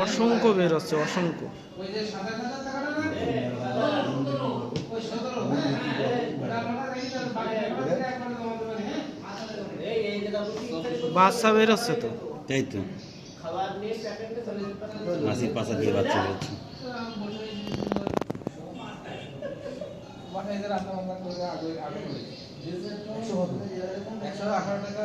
অসংখ্য বের হচ্ছে অসংখ্য। বাচ্চা বের হচ্ছে তো? তাই তো। মাসির পাশা দিয়ে বাচ্চা বেরোচ্ছে একশো আঠারো টাকা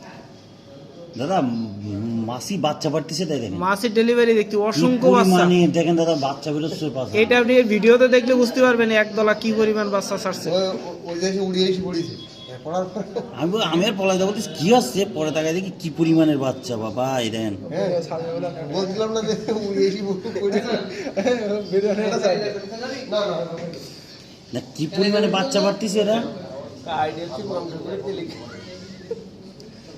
দাদা মাসি বাচ্চা পাঠতেছে তাই দেখেন। মাছের ডেলিভারি দেখতে অসংখ্য বাচ্চা। পরিমাণে দেখেন দাদা বাচ্চা বেরোচ্ছে পাশে। এটা আপনি ভিডিওতে দেখলে বুঝতে পারবেন একদলা কি পরিমাণ বাচ্চা ছাড়ছে। ওই- দেশে উড়িয়ে এসে পড়েছে। আমি আমি আর পলাইতে বলতে কি আসছে পরে তাকায় দেখি কি পরিমাণের বাচ্চা বাবা এই দেখেন। হ্যাঁ বলছিলাম না যে না। না না না কি পরিমাণে বাচ্চা পাঠতেছে এরা?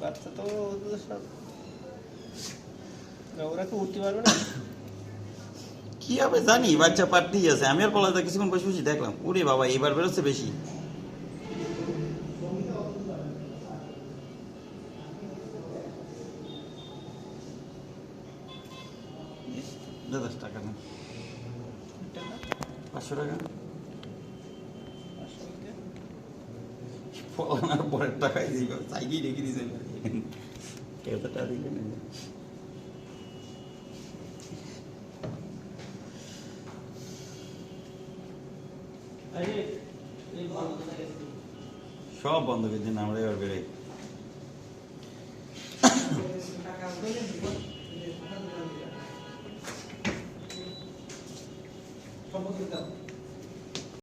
বাচ্চা তো ওদের সব ওরা তো উঠতে পারবে না কি হবে জানি বাচ্চা পাঠতেই আছে আমি আর পলাতে কিছুক্ষণ বসে বসে দেখলাম ওরে বাবা এবার বেরোচ্ছে বেশি দাদা টাকা না পাঁচশো টাকা পলানোর পরের টাকাই দিই চাইকেই রেখে দিয়েছেন কেউ টাকা দিলেন। সব বন্ধ করে দিন আমরা এবার বেরোই। দাও।